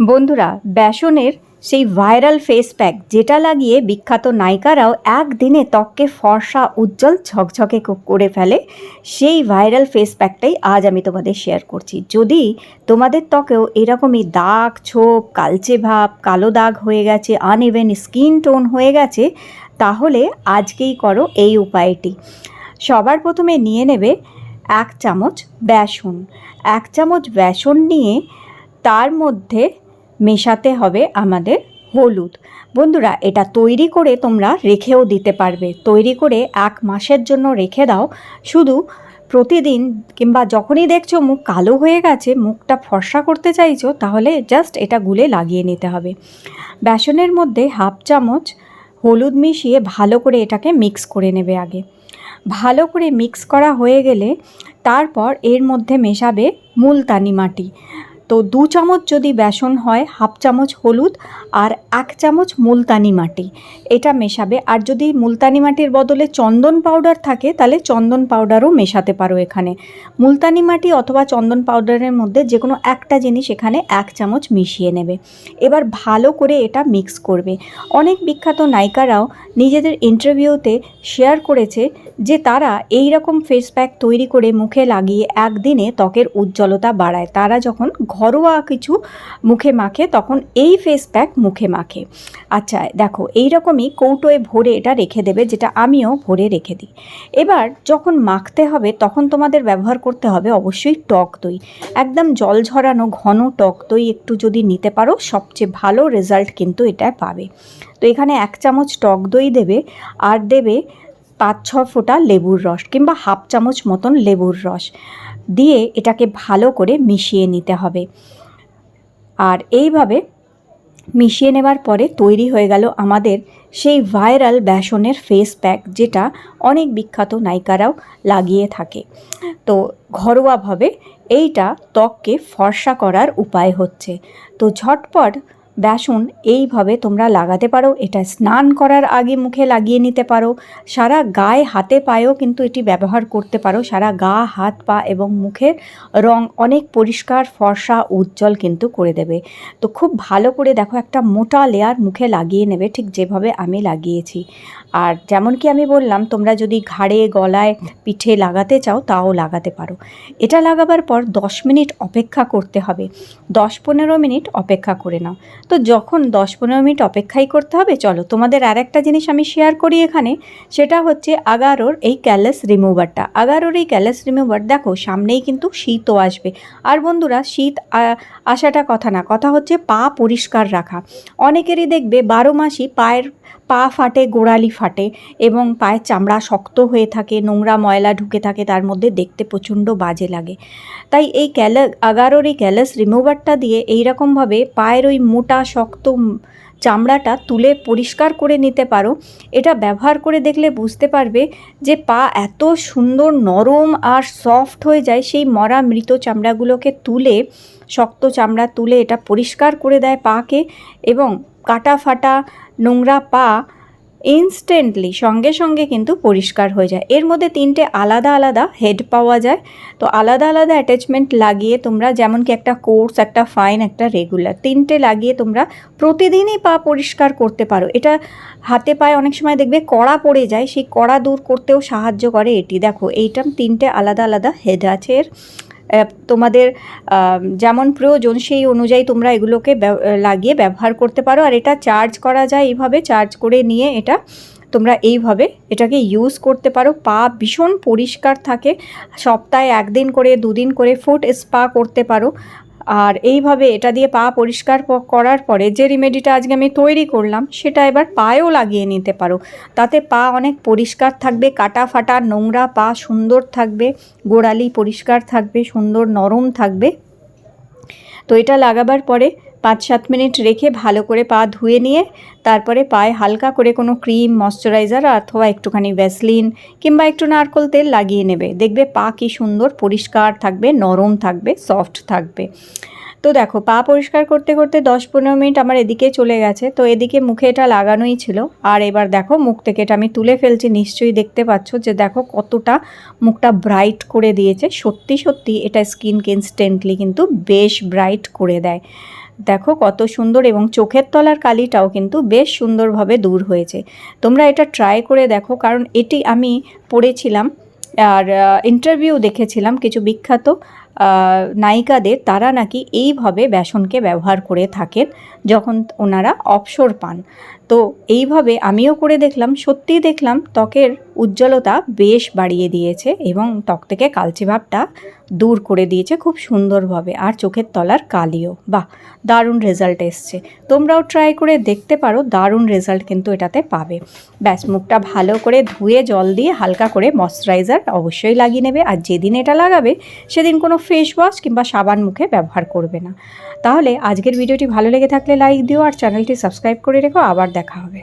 বন্ধুরা বেসনের সেই ভাইরাল ফেস প্যাক যেটা লাগিয়ে বিখ্যাত নায়িকারাও একদিনে ত্বককে ফর্সা, উজ্জ্বল, ঝকঝকে করে ফেলে, সেই ভাইরাল ফেস প্যাকটাই আজ আমি তোমাদের শেয়ার করছি। যদি তোমাদের ত্বকেও এরকমই দাগ, ছোপ, কালচে ভাব, কালো দাগ হয়ে গেছে আনইভেন স্কিন টোন হয়ে গেছে, তাহলে আজকেই করো এই উপায়টি। সবার প্রথমে নিয়ে নেবে এক চামচ বেসন এক চামচ বেসন নিয়ে তার মধ্যে মেশাতে হবে আমাদের হলুদ। বন্ধুরা, এটা তৈরি করে তোমরা রেখেও দিতে পারবে। তৈরি করে এক মাসের জন্য রেখে দাও। শুধু প্রতিদিন কিংবা যখনই দেখছ মুখ কালো হয়ে গেছে, মুখটা ফর্সা করতে চাইছো, তাহলে জাস্ট এটা গুলে লাগিয়ে নিতে হবে। বেসনের মধ্যে হাফ চামচ হলুদ মিশিয়ে ভালো করে এটাকে মিক্স করে নেবে আগে। ভালো করে মিক্স করা হয়ে গেলে তারপর এর মধ্যে মেশাবে মুলতানি মাটি। তো দু চামচ যদি বেসন হয়, হাফ চামচ হলুদ আর এক চামচ মুলতানি মাটি, এটা মেশাবে। আর যদি মুলতানি মাটির বদলে চন্দন পাউডার থাকে, তাহলে চন্দন পাউডারও মেশাতে পারো এখানে। মুলতানি মাটি অথবা চন্দন পাউডারের মধ্যে যে কোনো একটা জিনিস এখানে এক চামচ মিশিয়ে নেবে। এবার ভালো করে এটা মিক্স করবে। অনেক বিখ্যাত নায়িকারাও নিজেদের ইন্টারভিউতে শেয়ার করেছে যে তারা এই রকম ফেস প্যাক তৈরি করে মুখে লাগিয়ে একদিনে ত্বকের উজ্জ্বলতা বাড়ায়। তারা যখন ঘরোয়া কিছু মুখে মাখে, তখন এই ফেস প্যাক মুখে মাখে। আচ্ছা দেখো এই রকমই কৌটোয় ভরে এটা রেখে দেবে, যেটা আমিও ভরে রেখে দিই। এবার যখন মাখতে হবে, তখন তোমাদের ব্যবহার করতে হবে অবশ্যই টক দই। একদম জল ঝরানো, ঘন টক দই একটু যদি নিতে পারো, সবচেয়ে ভালো রেজাল্ট কিন্তু এটা পাবে। তো এখানে এক চামচ টক দই দেবে, আর দেবে পাঁচ ছ ফোঁটা লেবুর রস, কিংবা হাফ চামচ মতন লেবুর রস। দিয়ে এটাকে ভালো করে মিশিয়ে নিতে হবে। আর এইভাবে মিশিয়ে নেবার পরে তৈরি হয়ে গেল আমাদের সেই ভাইরাল বেসনের ফেস প্যাক যেটা অনেক বিখ্যাত নায়িকারাও লাগিয়ে থাকে। তো ঘরোয়াভাবে এইটা ত্বককে ফর্সা করার উপায় হচ্ছে। তো ঝটপট বেসন এইভাবে তোমরা লাগাতে পারো, এটা স্নান করার আগে মুখে লাগিয়ে নিতে পারো। সারা গায়ে হাতে পায়েও কিন্তু এটি ব্যবহার করতে পারো। সারা গা, হাত, পা এবং মুখের রং অনেক পরিষ্কার, ফর্সা, উজ্জ্বল কিন্তু করে দেবে। তো খুব ভালো করে দেখো, একটা মোটা লেয়ার মুখে লাগিয়ে নেবে, ঠিক যেভাবে আমি লাগিয়েছি। আর যেমন কি আমি বললাম, তোমরা যদি ঘাড়ে, গলায় পিঠে লাগাতে চাও, তাও লাগাতে পারো। এটা লাগাবার পর দশ মিনিট অপেক্ষা করতে হবে। দশ পনেরো মিনিট অপেক্ষা করে নাও। তো যখন দশ পনেরো মিনিট অপেক্ষাই করতে হবে, চলো তোমাদের আর একটা জিনিস আমি শেয়ার করি এখানে। সেটা হচ্ছে আগারোর এই ক্যালেস রিমুভারটা আগারোর এই ক্যালেস রিমুভার দেখো সামনেই কিন্তু শীতও আসবে। আর বন্ধুরা, শীত আসাটা কথা না, কথা হচ্ছে পা পরিষ্কার রাখা। অনেকেরই দেখবে বারো মাসই পায়ের পা ফাটে, গোড়ালি ফাটে এবং পায়ের চামড়া শক্ত হয়ে থাকে, নোংরা ময়লা ঢুকে থাকে, তার মধ্যে দেখতে প্রচণ্ড বাজে লাগে। তাই এই ক্যালে আগারোর এই ক্যালাস রিমুভারটা দিয়ে এইরকমভাবে পায়ের ওই মোটা শক্ত চামড়াটা তুলে পরিষ্কার করে নিতে পারো। এটা ব্যবহার করে দেখলে বুঝতে পারবে যে পা এত সুন্দর নরম আর সফট হয়ে যায়। সেই মরা মৃত চামড়াগুলোকে তুলে, শক্ত চামড়া তুলে এটা পরিষ্কার করে দেয় পাকে এবং কাটা ফাটা নোংরা পা ইনস্ট্যান্টলি সঙ্গে সঙ্গে কিন্তু পরিষ্কার হয়ে যায়। এর মধ্যে তিনটে আলাদা আলাদা হেড পাওয়া যায়। তো আলাদা আলাদা অ্যাটাচমেন্ট লাগিয়ে তোমরা যেমন কি একটা কোর্স একটা ফাইন একটা রেগুলার তিনটে লাগিয়ে তোমরা প্রতিদিনই পা পরিষ্কার করতে পারো। এটা হাতে পায়ে অনেক সময় দেখবে কড়া পড়ে যায়, সেই কড়া দূর করতেও সাহায্য করে এটি। দেখো, এইটা তিনটে আলাদা আলাদা হেড আছে এর। তোমাদের যেমন প্রয়োজন সেই অনুযায়ী তোমরা এগুলোকে লাগিয়ে ব্যবহার করতে পারো। আর এটা চার্জ করা যায় এইভাবে, চার্জ করে নিয়ে এটা তোমরা এইভাবে এটাকে ইউজ করতে পারো। পা ভীষণ পরিষ্কার থাকে। সপ্তাহে একদিন করে, দুদিন করে ফুট স্পা করতে পারো। আর এইভাবে এটা দিয়ে পা পরিষ্কার করার পরে যে রেমেডিটা আজকে আমি তৈরি করলাম, সেটা এবার পায়েও লাগিয়ে নিতে পারো। তাতে পা অনেক পরিষ্কার থাকবে, কাটা ফাটা নোংরা পা সুন্দর থাকবে, গোড়ালি পরিষ্কার থাকবে, সুন্দর নরম থাকবে। তো এটা লাগাবার পরে পাঁচ সাত মিনিট রেখে ভালো করে পা ধুয়ে নিয়ে, তারপরে পায়ে হালকা করে কোনো ক্রিম, ময়শ্চারাইজার অথবা একটুখানি ভ্যাসলিন কিংবা একটু নারকোল তেল লাগিয়ে নেবে। দেখবে পা কি সুন্দর, পরিষ্কার থাকবে, নরম থাকবে, সফট থাকবে। তো দেখো, পা পরিষ্কার করতে করতে দশ পনেরো মিনিট আমার এদিকে চলে গেছে। তো এদিকে মুখে এটা লাগানোই ছিল। আর এবার দেখো, মুখ থেকে এটা আমি তুলে ফেলছি। নিশ্চয়ই দেখতে পাচ্ছ যে দেখো কতটা মুখটা ব্রাইট করে দিয়েছে। সত্যি সত্যি এটা স্কিনকে ইনস্ট্যান্টলি কিন্তু বেশ ব্রাইট করে দেয়। দেখো কত সুন্দর এবং চোখের তলার কালিটাও কিন্তু বেশ সুন্দরভাবে দূর হয়েছে। তোমরা এটা ট্রাই করে দেখো, কারণ এটি আমি পড়েছিলাম আর ইন্টারভিউ দেখেছিলাম কিছু বিখ্যাত নায়িকাদের তারা নাকি এইভাবে বেসনকে ব্যবহার করে থাকেন যখন ওনারা অবসর পান। তো এইভাবে আমিও করে দেখলাম সত্যিই দেখলাম ত্বকের উজ্জ্বলতা বেশ বাড়িয়ে দিয়েছে এবং ত্বক থেকে কালচে ভাবটা দূর করে দিয়েছে খুব সুন্দরভাবে আর চোখের তলার কালিও। বাহ, দারুণ রেজাল্ট এসছে। তোমরাও ট্রাই করে দেখতে পারো, দারুণ রেজাল্ট কিন্তু এটাতে পাবে। ব্যাস, মুখটা ভালো করে ধুয়ে জল দিয়ে হালকা করে ময়শ্চারাইজার অবশ্যই লাগিয়ে নেবে আর যেদিন এটা লাগাবে, সেদিন কোনো ফেস ওয়াশ কিংবা সাবান মুখে ব্যবহার করবে না। তাহলে আজকের ভিডিওটি ভালো লেগে থাকলে লাইক দিও আর চ্যানেলটি সাবস্ক্রাইব করে রেখো। আবার দেখা হবে।